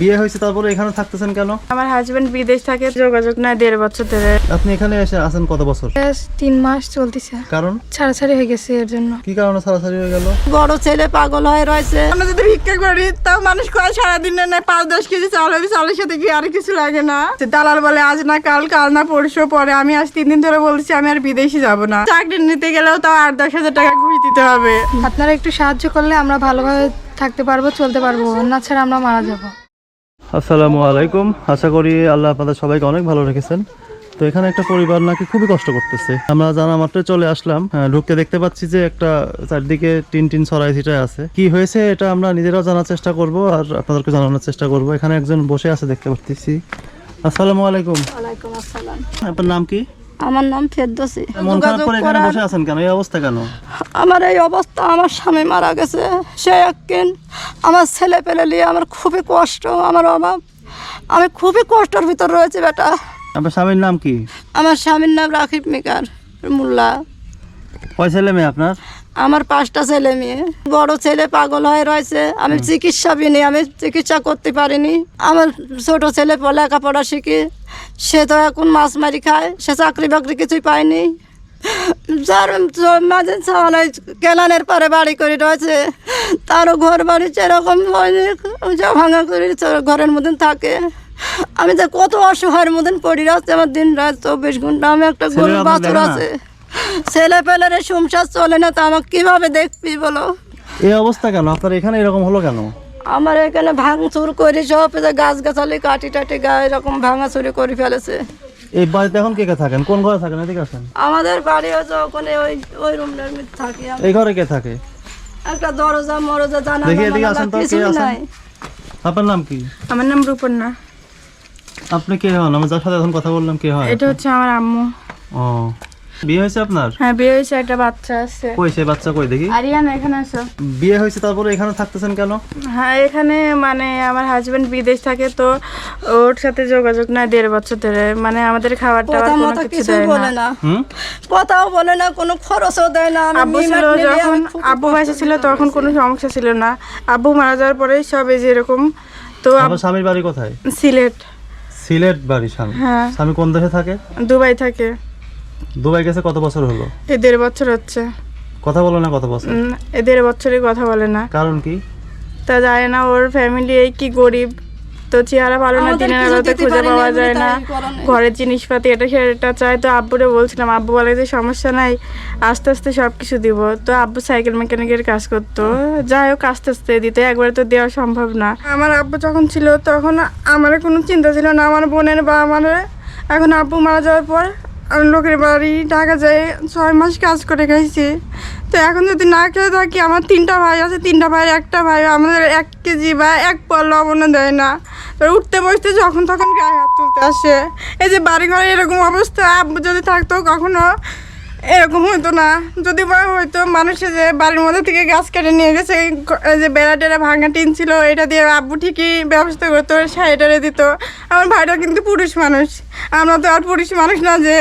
বিয়ে হয়েছে তারপরে এখানে থাকতেছেন কেন? আমার হাজবেন্ড বিদেশ থাকে যোগাযোগ নাই দেড় বছর ধরে। আপনি এখানে এসে আছেন কত বছর? তিন মাস চলতেছে। কারণ? ছাড়াছাড়ি হয়ে গেছে এর জন্য। কি কারণে ছাড়াছাড়ি হয়ে গেল? বড় ছেলে পাগল হয়ে রয়েছে। আমরা যদি ভিক্ষা করি তাও মানুষ কয় সারাদিন নেয় পাঁচ দশ কেজি চাল হবে চালের সাথে কি আর কিছু লাগে না? দালাল বলে আজ না কাল কাল না পরশু পরে আমি আজ তিন দিন ধরে বলছি আমি আর বিদেশে যাব না। চাকরি নিতে গেলেও তাও আট দশ হাজার টাকা ঘুষ দিতে হবে। আপনারা একটু সাহায্য করলে আমরা ভালোভাবে থাকতে পারব চলতে পারব। না ছাড়া আমরা মারা যাব। আসসালামু আলাইকুম। আশা করি আল্লাহ আপনাদের সবাইকে অনেক ভালো রেখেছেন। তো এখানে একটা পরিবার নাকি খুবই কষ্ট করতেছে। আমরা জানা মাত্র চলে আসলাম। ঢুকতে দেখতে পাচ্ছি যে একটা চারদিকে টিন টিন ছড়াই ছিটাই আছে। কি হয়েছে এটা আমরা নিজেরাও জানার চেষ্টা করব আর আপনাদেরকে জানানোর চেষ্টা করব। এখানে একজন বসে আছে দেখতে পাচ্ছি। আসসালামু আলাইকুম। ওয়ালাইকুম আসসালাম। আপনার নাম কি? আমার নাম ফেরদোসি। মন খারাপ করে এখানে বসে আছেন কেন? এই অবস্থা কেন? আমার এই অবস্থা আমার স্বামী মারা গেছে। সে একদিন আমার ছেলে পেলে নিয়ে আমার খুবই কষ্ট আমার অভাব। আমি খুবই কষ্টের ভিতর রয়েছে বেটা। আপনার স্বামীর নাম কি? আমার স্বামীর নাম রাকিব মিকার মোল্লা। কয় ছেলে মেয়ে আপনার? আমার পাঁচটা ছেলে মেয়ে। বড় ছেলে পাগল হয়ে রয়েছে। আমি চিকিৎসা বিনি আমি চিকিৎসা করতে পারিনি। আমার ছোট ছেলে লেখাপড়া শিখি সে তো এখন মাছ মারি খায় সে চাকরি বাকরি কিছুই পায়নি। মাঝে কেলানের পরে বাড়ি করে রয়েছে তারও ঘর বাড়ি সেরকম যা ভাঙা করে ঘরের মতন থাকে। আমি তো কত অসহায়ের মতন পড়ি রাখছি আমার দিন রাত চব্বিশ ঘণ্টা আমি একটা গরু বাছুর আছে। ছেলে পেলের সংসার চলে না তো আমাকে কীভাবে দেখবি বলো? এই অবস্থা কেন? আপনার এখানে এরকম হলো কেন? আমার এখানে ভাঙচুর করে সব গাছ গাছালি কাটি টাটি গা এরকম ভাঙাচুরি করে ফেলেছে। এই বাড়িতে এখন কে কে থাকেন? কোন ঘরে থাকেন? এদিকে আসেন। আমাদের বাড়ি হচ্ছে ওখানে ওই ওই রুমটার মধ্যে থাকি আমি। এই ঘরে কে থাকে? একটা দরজা মরজা জানা দেখি এদিকে আসেন তো, কে আসেন? আছেন? নাই। আপনার নাম কি? আমার নাম রূপন্না। আপনি কে হন? আমি যার সাথে এখন কথা বললাম কে হয়? এটা হচ্ছে আমার আম্মু। ও। বিয়ে হয়েছে আপনার? হ্যাঁ বিয়ে হয়েছে একটা বাচ্চা আছে। কই সে বাচ্চা কই দেখি। আরিয়ানা এখানে আসো। বিয়ে হয়েছে তারপরে এখানে থাকতেছেন কেন? হ্যাঁ এখানে মানে আমার হাজবেন্ড বিদেশ থাকে তো ওর সাথে যোগাযোগ নাই দেড় বছর ধরে। মানে আমাদের খাবার টাবার কোনো কিছু দেয় বলে না। কথাও বলে না কোনো খরচও দেয় না। আব্বু ছিল যখন আব্বু বাসা ছিল তখন কোনো সমস্যা ছিল না। আব্বু মারা যাওয়ার পরে সব এই যে এরকম। তো আব- আপনার স্বামীর বাড়ি কোথায়? সিলেট। সিলেট বাড়ি স্বামী। হ্যাঁ। স্বামী কোন দেশে থাকে? দুবাই থাকে। দুবাই গেছে কত বছর হলো? এই দেড় বছর হচ্ছে। কথা বলো না কত বছর। উম, এই দেড় বছরই কথা বলে না। কারণ কি? তা জানে না ওর ফ্যামিলি এই কি গরিব। তো চেহারা ভালো না আমাদের দিনের কিছু আলোতে দিতে খুঁজে পারেনি, পাওয়া যায় না। তাই। ঘরের জিনিসপাতি এটা সেটা চাই তো আব্বুরে বলছিলাম আব্বু বলে যে সমস্যা নাই আস্তে আস্তে সব কিছু দিব। তো আব্বু সাইকেল মেকানিকের কাজ করতো। যাই হোক আস্তে আস্তে দিতে একবারে তো দেওয়া সম্ভব না। আমার আব্বু যখন ছিল তখন আমার কোনো চিন্তা ছিল না। আমার বোনের বা আমার এখন আব্বু মারা যাওয়ার পর আমি লোকের বাড়ি, ঢাকা যায় ছয় মাস কাজ করে খাইছি। তো এখন যদি না খেয়ে থাকি, আমার তিনটা ভাই আছে, তিনটা ভাই, একটা ভাই, আমাদের এক কেজি বা এক পর লবণও দেয় না। উঠতে বসতে যখন তখন গায়ে হাত তুলতে আসে। এই যে বাড়ি ঘরে এরকম অবস্থা যদি থাকতো কখনো এরকম হতো না। যদি বা হয়তো মানুষে যে বাড়ির মধ্যে থেকে গাছ কেটে নিয়ে গেছে যে বেড়া টেরা ভাঙা টিন ছিল, এটা দিয়ে আব্বু ঠিকই ব্যবস্থা করতো সাইডারে দিত। আমার ভাইটা কিন্তু পুরুষ মানুষ। আমরা তো আর পুরুষ মানুষ না যে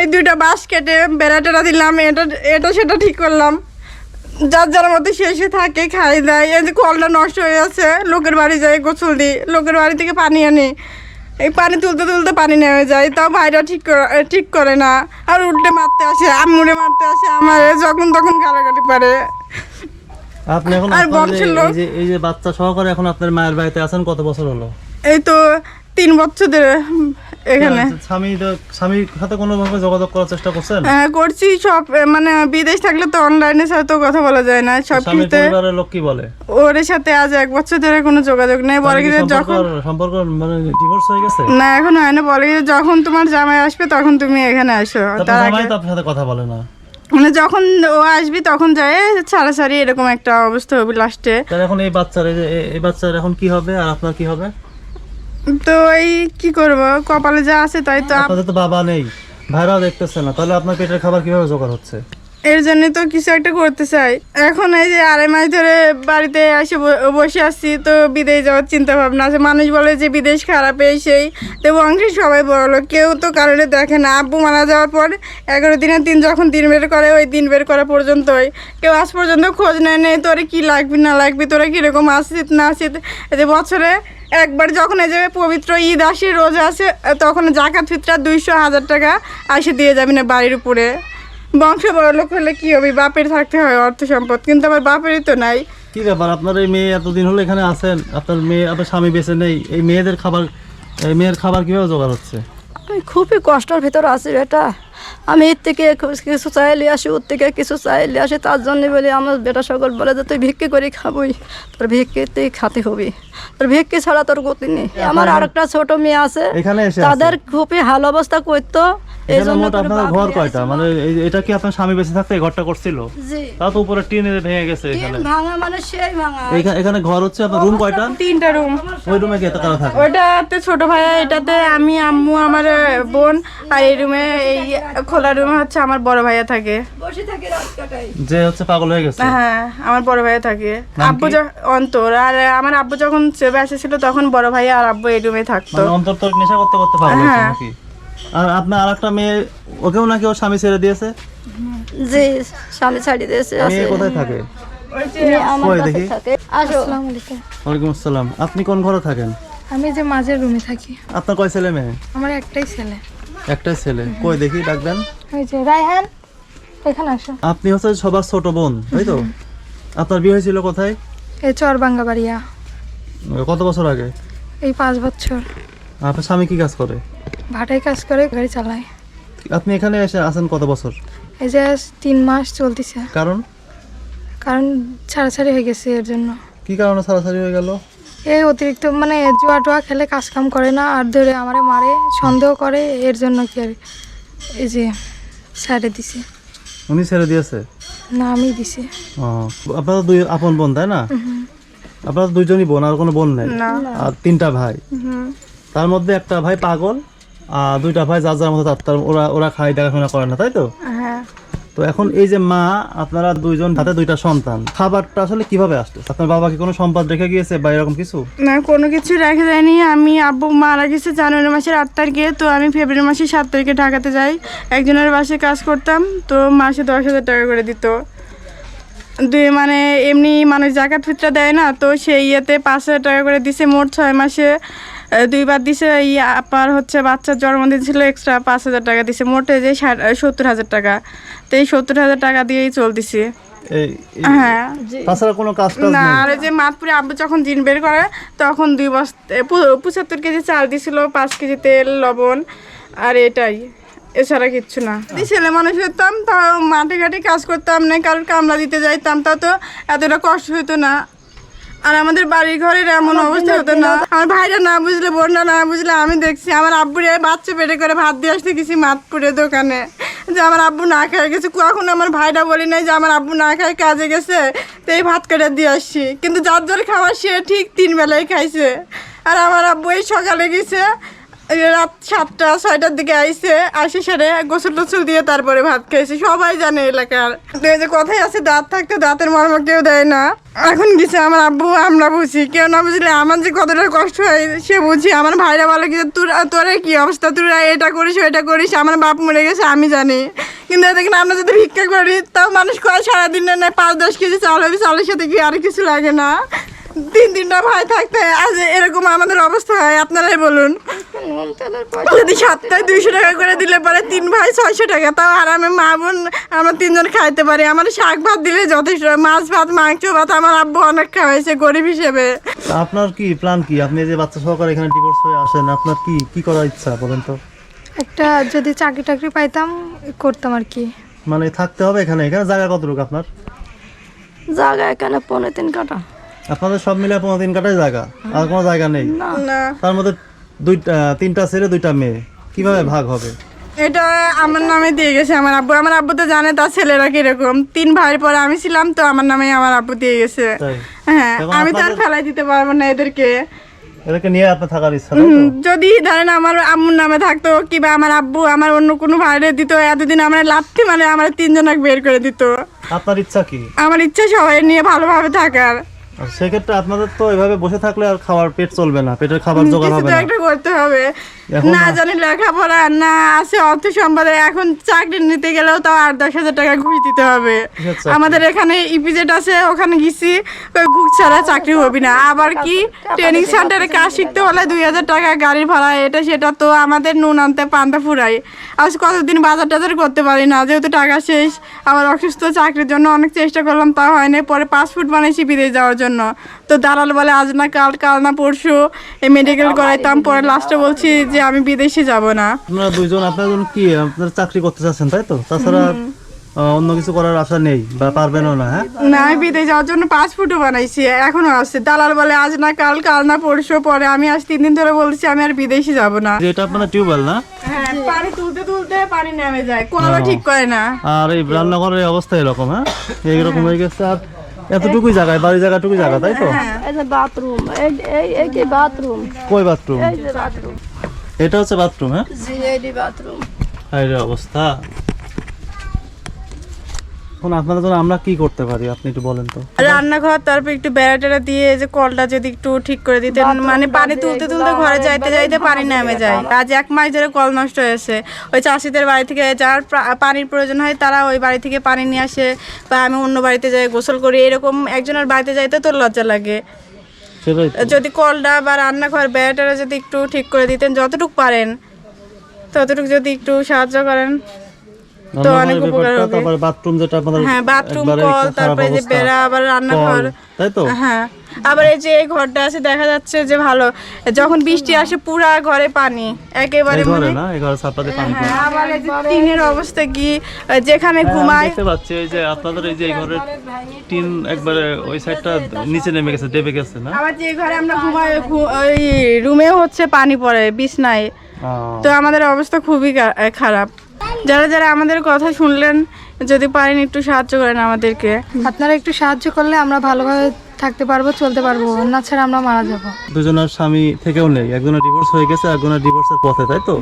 এই দুইটা বাঁশ কেটে বেড়া টেরা দিলাম, এটা এটা সেটা ঠিক করলাম। যার যার সে সে থাকে, খাই দেয়। এই যে কলটা নষ্ট হয়ে আছে লোকের বাড়ি যাই গোসল দিই, লোকের বাড়ি থেকে পানি আনি। এই পানি তুলতে তুলতে পানি নেমে যায় তাও ভাইরা ঠিক করে ঠিক করে না আর উল্টে মারতে আসে আম্মুরে মারতে আসে আমার যখন তখন গালাগালি পারে আপনি এখন আর? এই যে এই যে বাচ্চা সহকারে এখন আপনার মায়ের বাড়িতে আছেন কত বছর হলো এই তো তিন বছর ধরে এখানে। স্বামী স্বামীর সাথে কোনোভাবে যোগাযোগ করার চেষ্টা করছেন? হ্যাঁ, করছি সব মানে বিদেশ থাকলে তো অনলাইনে সাথে তো কথা বলা যায় না সব কিছুতে পরিবারের লোক কি বলে? ওর সাথে আজ এক বছর ধরে কোনো যোগাযোগ নেই বলে কি যখন সম্পর্ক মানে ডিভোর্স হয়ে গেছে? না এখন হয় না বলে কি যখন তোমার জামাই আসবে তখন তুমি এখানে আসো তার জামাই তো আপনার সাথে কথা বলে না। মানে যখন ও আসবি তখন যায় ছাড়াছাড়ি এরকম একটা অবস্থা হবে লাস্টে এখন এই বাচ্চার এই বাচ্চার এখন কি হবে আর আপনার কি হবে? তো এই কি করব? কপালে যা আছে তাই তো আপনাদের তো বাবা নেই। ভাইরাও দেখতেছে না। তাহলে আপনার পেটের খাবার কীভাবে জোগাড় হচ্ছে? এর জন্য তো কিছু একটা করতে চাই। এখন এই যে আড়াই মাস ধরে বাড়িতে এসে বসে আসছি তো বিদেশ যাওয়ার চিন্তা ভাবনা আছে। মানুষ বলে যে বিদেশ খারাপ এই সেই। তো বংশের সবাই বড় লোক। কেউ তো কারণে দেখে না। আব্বু মারা যাওয়ার পর এগারো দিনের দিন যখন দিন বের করে ওই দিন বের করা পর্যন্তই। কেউ আজ পর্যন্ত খোঁজ নেয় নেই তোরে কী লাগবি না লাগবি তোরা কীরকম আসিস না আসিস এই যে বছরে একবার যখন এই যে পবিত্র ঈদ আসে, রোজ আসে, তখন জাকাত ফিতরা দুইশো হাজার টাকা আসে দিয়ে যাবি না বাড়ির উপরে। বংশ বড় লোক হলে কি হবে? বাপের থাকতে হয় অর্থ সম্পদ, কিন্তু আমার বাপেরই তো নাই। কি ব্যাপার? আপনার এই মেয়ে এতদিন হলো এখানে আছেন? আপনার মেয়ে, আপনার স্বামী বেঁচে নেই। এই মেয়েদের খাবার, এই মেয়ের খাবার কীভাবে জোগাড় হচ্ছে? আমি খুবই কষ্টের ভিতরে আছি বেটা। আমি এর থেকে কিছু চাইলে আসি ওর থেকে কিছু চাইলে আসি তার জন্য বলি আমার বেটা সকল বলে যে তুই ভিক্ষি করে খাবই তোর ভিক্ষিতেই খাতে হবি। তোর ভিক্ষি ছাড়া তোর গতি নেই। আমার আরেকটা ছোট মেয়ে আছে আছে। তাদের খুবই হাল অবস্থা করতো এই এখানে মোট আপনার ঘর কয়টা? মানে এই- এটা কি আপনার স্বামী বেঁচে থাকতে এই ঘরটা করছিল? জি। তা তো উপরে টিন ভেঙে গেছে টিন এখানে। ভাঙা মানে সেই ভাঙা। এখানে ঘর হচ্ছে আপনার রুম কয়টা? তিনটা রুম ওই রুমে কি কারা থাকে। ওটাতে ছোট ভাইয়া এটাতে আমি আম্মু আমার বোন আর এই রুমে এই খোলা রুমে হচ্ছে আমার বড় ভাইয়া থাকে। বসে থাকি রাত কাটাই যে হচ্ছে পাগল হয়ে গেছে। হ্যাঁ আমার বড় ভাইয়া থাকে। নাম আব্বু কি? য- অন্তর। আর আমার আব্বু যখন চেবে এসেছিল তখন বড় ভাইয়া আর আব্বু এই রুমে থাকতো। মানে অন্তর তো নেশা করতে করতে পাগল হয়েছে হ্যাঁ। নাকি? আর আপনার আরেকটা মেয়ে ওকেও নাকি ওর স্বামী ছেড়ে দিয়েছে? জি স্বামী ছাড়ি দিয়েছে মেয়ে কোথায় থাকে? ওই যে মেয়ে আমার কই কাছে দেখি? আসসালামু আলাইকুম। ওয়ালাইকুম আসসালাম। আপনি কোন ঘরে থাকেন? আমি যে মাঝের রুমে থাকি। আপনার কয় ছেলে মেয়ে? আমার একটাই ছেলে। একটাই ছেলে। কই দেখি ডাকবেন ওই যে রায়হান এখানে আসো। আপনি হচ্ছে সবার ছোট বোন তাই তো? আপনার বিয়ে হয়েছিল কোথায়? এই চর বাঙ্গাবাড়িয়া কত বছর আগে? এই পাঁচ বছর। আপনার স্বামী কি কাজ করে? ভাটাই কাজ করে গাড়ি চালায়। আপনি এখানে এসে আছেন কত বছর? এই যে তিন মাস চলতেছে। কারণ? কারণ ছাড়াছাড়ি হয়ে গেছে এর জন্য। কি কারণে ছাড়াছাড়ি হয়ে গেল? এই অতিরিক্ত মানে জুয়া টুয়া খেলে কাজ কাম করে না আর ধরে আমারে মারে সন্দেহ করে এর জন্য কি আর এই যে সাইডে দিছে। উনি ছেড়ে দিয়েছে? না আমি দিছি। ও আপনারা দুই আপন বোন তাই না? আপনারা দুইজনই বোন আর কোনো বোন নেই? না। আর তিনটা ভাই? হুম। তার মধ্যে একটা ভাই পাগল দুইটা ভাই যার যার মতো তার তার- ওরা ওরা খাই দেখাশোনা করে না তাই তো? হ্যাঁ। তো এখন এই যে মা আপনারা দুইজন হাতে দুইটা সন্তান খাবারটা আসলে কীভাবে আসছে আপনার বাবা কি কোনো সম্পদ রেখে গিয়েছে বা এরকম কিছু? না কোনো কিছু রেখে যায়নি। আমি আব্বু মারা গেছে জানুয়ারি মাসের আট তারিখে তো আমি ফেব্রুয়ারি মাসের সাত তারিখে ঢাকাতে যাই। একজনের বাসে কাজ করতাম তো মাসে দশ হাজার টাকা করে দিত। দুই মানে এমনি মানুষ জাকাত ফিতরা দেয় না তো সেই ইয়েতে পাঁচ হাজার টাকা করে দিছে মোট ছয় মাসে। দুইবার দিছে এই আপার হচ্ছে বাচ্চার জন্মদিন ছিল এক্সট্রা পাঁচ হাজার টাকা দিছে। মোটে যে সত্তর হাজার টাকা। তো এই সত্তর হাজার টাকা দিয়েই চলতেছি। হ্যাঁ তাছাড়া কোনো কাজ না আর এই যে মাতপুরে আব্বু যখন জিন বের করে তখন দুই বস্তা পঁচাত্তর কেজি চাল দিছিল পাঁচ কেজি তেল লবণ আর এটাই। এছাড়া কিচ্ছু না। ছেলে মানুষ হতাম তাও মাঠে ঘাটে কাজ করতাম না কারোর কামলা দিতে যাইতাম তা তো এতটা কষ্ট হতো না। আর আমাদের বাড়ি ঘরের এমন অবস্থা হতো না। আমার ভাইরা না বুঝলে বোনরা না বুঝলে আমি দেখছি আমার আব্বুরে বাচ্চা পেটে করে ভাত দিয়ে আসতে গেছি মাতপুরে দোকানে। যে আমার আব্বু না খেয়ে গেছে। কখনো আমার ভাইরা বলি নাই যে আমার আব্বু না খায় কাজে গেছে তো এই ভাত কেটে দিয়ে আসছি। কিন্তু যার যার খাওয়া সে ঠিক তিন বেলায় খাইছে। আর আমার আব্বু এই সকালে গেছে রাত সাতটা, ছয়টার দিকে আইসে আসে সেরে গোসল টোসল দিয়ে তারপরে ভাত খাইছে। সবাই জানে এলাকার। যে কথাই আছে, দাঁত থাকতে দাঁতের মর্ম কেউ দেয় না। এখন গেছে আমার আব্বু, আমরা বুঝি। কেউ না বুঝলে আমার যে কতটা কষ্ট হয়, সে বুঝি। আমার ভাইরা বলে কি তোরা তোরা কি অবস্থা? তোরা এটা করিস, ওইটা করিস, আমার বাপ মরে গেছে, আমি জানি। কিন্তু দেখেন, আমরা যদি ভিক্ষা করি, তাও মানুষ কয় সারাদিন না, পাঁচ, দশ কেজি চাল হবে চালের সাথে কি আর কিছু লাগে না? তিন তিনটা ভাই থাকতে আজ এরকম আমাদের অবস্থা হয় আপনারাই বলুন। যদি সপ্তাহে দুইশো টাকা করে দিলে পরে তিন ভাই ছয়শো টাকা তাও আরামে মা বোন আমরা তিনজন খাইতে পারি। আমার শাক ভাত দিলে যথেষ্ট মাছ ভাত মাংস ভাত আমার আব্বু অনেক খাওয়াইছে গরিব হিসেবে। আপনার কি প্ল্যান কি? আপনি যে বাচ্চা সহকারে এখানে ডিভোর্স হয়ে আসেন আপনার কি কি করার ইচ্ছা বলেন তো? একটা যদি চাকরি টাকরি পাইতাম করতাম আর কি। মানে থাকতে হবে এখানে। এখানে জায়গা কতটুকু আপনার? জায়গা এখানে পনেরো তিন কাটা আপনাদের সব মিলে পনেরো তিন কাটায় জায়গা? আর কোনো জায়গা নেই? তার মধ্যে দুইটা তিনটা ছেলে দুইটা মেয়ে। কীভাবে ভাগ হবে? এটা আমার নামে দিয়ে গেছে আমার আব্বু। আমার আব্বু তো জানে তার ছেলেরা কীরকম। তিন ভাইয়ের পরে আমি ছিলাম তো আমার নামে আমার আব্বু দিয়ে গেছে। হ্যাঁ আমি তো আর ফেলাই দিতে পারব না এদেরকে। এদেরকে নিয়ে আপনার থাকার ইচ্ছা যদি ধরেন আমার আম্মুর নামে থাকতো কিংবা আমার আব্বু আমার অন্য কোনো ভাইরে দিত এতদিন আমার লাথি মানে আমার তিনজনক বের করে দিত। আপনার ইচ্ছা কি? আমার ইচ্ছা সবাই নিয়ে ভালোভাবে থাকার। সেক্ষেত্রে আপনাদের তো এভাবে বসে থাকলে আর খাওয়ার পেট চলবে না পেটের খাবার জোগাড় হবে না। একটা করতে হবে। না জানি লেখাপড়া না আছে অর্থ সম্পাদে এখন চাকরি নিতে গেলেও তাও আট দশ হাজার টাকা ঘুষ দিতে হবে। আমাদের এখানে ইপিজেড আছে ওখানে গেছি ঘুষ ছাড়া চাকরি হবে না। আবার কি ট্রেনিং সেন্টারে কাজ শিখতে হলে দুই হাজার টাকা গাড়ির ভাড়া এটা সেটা তো আমাদের নুন আনতে পান্তা ফুরাই। আজ কতদিন বাজার টাজার করতে পারি না যেহেতু টাকা শেষ আবার অসুস্থ চাকরির জন্য অনেক চেষ্টা করলাম তা হয়নি পরে পাসপোর্ট বানাইছি বিদেশ যাওয়ার জন্য। তো দালাল বলে আজ না কাল কাল না পরশু। এই মেডিকেল করাইতাম। পরে লাস্টে বলছি যে আমি বিদেশে যাব না। আপনারা দুইজন আপনারা কি আপনারা চাকরি করতে চাচ্ছেন তাই তো? তাছাড়া অন্য কিছু করার আশা নেই বা পারবেনও না হ্যাঁ? না বিদেশ যাওয়ার জন্য পাসপোর্টও বানাইছি এখনও আছে। দালাল বলে আজ না কাল কাল না পরশু। পরে আমি আজ তিন দিন ধরে বলছি আমি আর বিদেশে যাব না। যে এটা আপনার টিউবওয়েল না? হ্যাঁ পানি তুলতে তুলতে পানি নেমে যায়। কলও ঠিক করে না। আর এই রান্নাঘরের অবস্থা এরকম হ্যাঁ? এইরকম হয়ে গেছে। আর এতটুকুই জায়গায় বাড়ি জায়গাটুকুই জায়গা তাই তো? এই যে বাথরুম এই এই কি বাথরুম কই বাথরুম এই যে বাথরুম এটা হচ্ছে বাথরুম হ্যাঁ? জি এই বাথরুম এই অবস্থা। এখন আপনাদের জন্য আমরা কি করতে পারি? আপনি একটু বলেন তো। রান্নাঘর তারপর একটু বেড়া টেড়া দিয়ে যে কলটা যদি একটু ঠিক করে দিতেন মানে পানি তুলতে তুলতে ঘরে যাইতে যাইতে পানি নেমে যায়। আজ এক মাস ধরে কল নষ্ট হয়েছে। ওই চাষিদের বাড়ি থেকে যার পানির প্রয়োজন হয় তারা ওই বাড়ি থেকে পানি নিয়ে আসে বা আমি অন্য বাড়িতে যাই গোসল করি এরকম একজনের বাড়িতে যাইতে তো লজ্জা লাগে। যদি কলটা বা রান্নাঘর বেড়া টেড়া যদি একটু ঠিক করে দিতেন যতটুকু পারেন ততটুকু যদি একটু সাহায্য করেন। তো অনেক উপকার হবে। তারপরে বাথরুম যেটা আপনাদের হ্যাঁ বাথরুম কল তারপরে যে বেড়া আবার রান্নাঘর। তাই তো? হ্যাঁ আবার এই যে এই ঘরটা আছে দেখা যাচ্ছে যে ভালো। যখন বৃষ্টি আসে পুরা ঘরে পানি একেবারে মানে না? এই ঘরে ছাপাতে পানি হ্যাঁ, আবার এই যে টিনের অবস্থা কি? যেখানে হ্যাঁ, ঘুমায় দেখতে পাচ্ছি এই যে আপনাদের এই যে এই ঘরের টিন একবারে ওই সাইডটা নিচে নেমে গেছে ডেবে গেছে না? আবার যে ঘরে আমরা ঘুমাই ওই রুমেও হচ্ছে পানি পড়ে বিছনায়। তো আমাদের অবস্থা খুবই খারাপ। যারা যারা আমাদের কথা শুনলেন যদি পারেন একটু সাহায্য করেন আমাদেরকে। আপনারা একটু সাহায্য করলে আমরা ভালোভাবে থাকতে পারব চলতে পারব না ছাড়া আমরা মারা যাব। দুজনের স্বামী থেকেও নেই একজনের ডিভোর্স হয়ে গেছে একজনের ডিভোর্সের পথে তাই তো?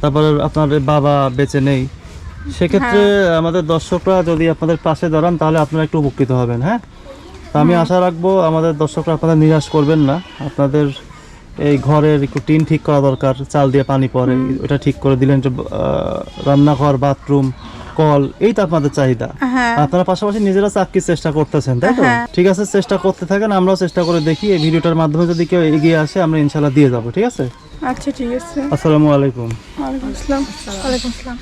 তারপরে আপনার বাবা বেঁচে নেই। সেক্ষেত্রে আমাদের দর্শকরা যদি আপনাদের পাশে দাঁড়ান তাহলে আপনারা একটু উপকৃত হবেন হ্যাঁ? তো আমি আশা রাখব আমাদের দর্শকরা আপনাদের নিরাশ করবেন না। আপনাদের এই ঘরের একটু টিন ঠিক করা দরকার চাল দিয়ে পানি পড়ে ওটা ঠিক করে দিলেন যে রান্নাঘর বাথরুম কল এই তো আপনাদের চাহিদা। হ্যাঁ। আপনারা পাশাপাশি নিজেরা চাকরির চেষ্টা করতেছেন তাই তো? ঠিক আছে চেষ্টা করতে থাকেন আমরাও চেষ্টা করে দেখি এই ভিডিওটার মাধ্যমে যদি কেউ এগিয়ে আসে আমরা ইনশাল্লাহ দিয়ে যাব ঠিক আছে? আচ্ছা ঠিক আছে। আসসালামু আলাইকুম। ওয়ালাইকুম আসসালাম। ওয়ালাইকুম আসসালাম।